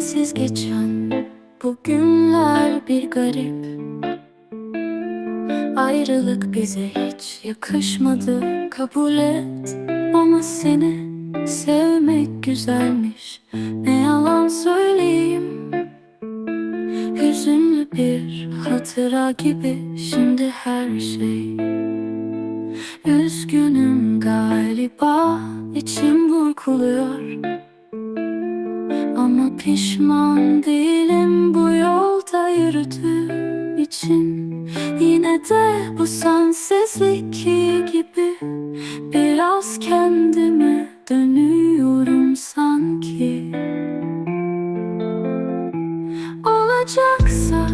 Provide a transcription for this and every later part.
sensiz geçen bu günler bir garip. Ayrılık bize hiç yakışmadı kabul et. Ama seni sevmek güzelmiş. Ne yalan söyleyeyim? Hüzünlü bir hatıra gibi şimdi her şey. Üzgünüm galiba içim burkuluyor pişman değilim bu yolda yürüdüğüm için. Yine de bu sensizlik iyi gibi Biraz kendime dönüyorum sanki. Olacaksa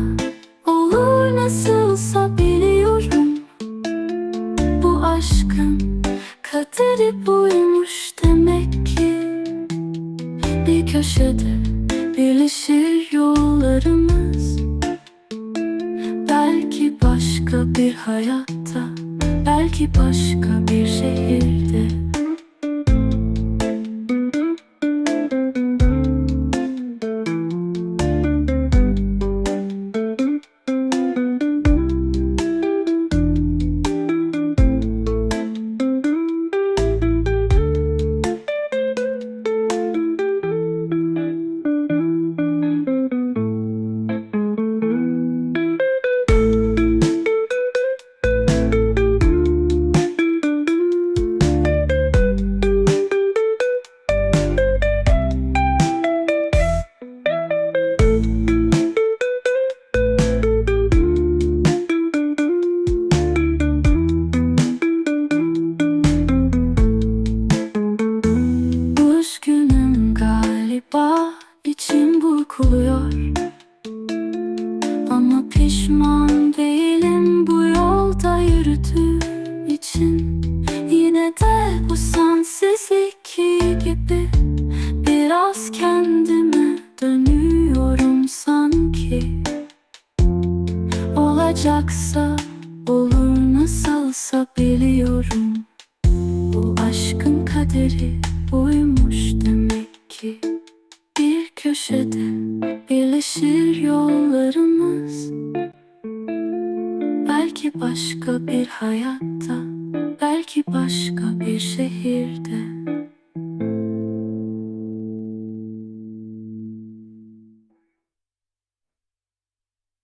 olur nasılsa biliyorum. Bu aşkın kaderi buymuş birleşir yollarımız. Belki başka bir hayatta Belki başka bir şehirde içim burkuluyor. Ama pişman değilim bu yolda yürüdüğüm için. Yine de bu sensizlik gibi Biraz kendime dönüyorum sanki. Olacaksa olur nasılsa biliyorum. Bu aşkın kaderi buymuş yollarımız Belki başka bir hayatta Belki başka bir şehirde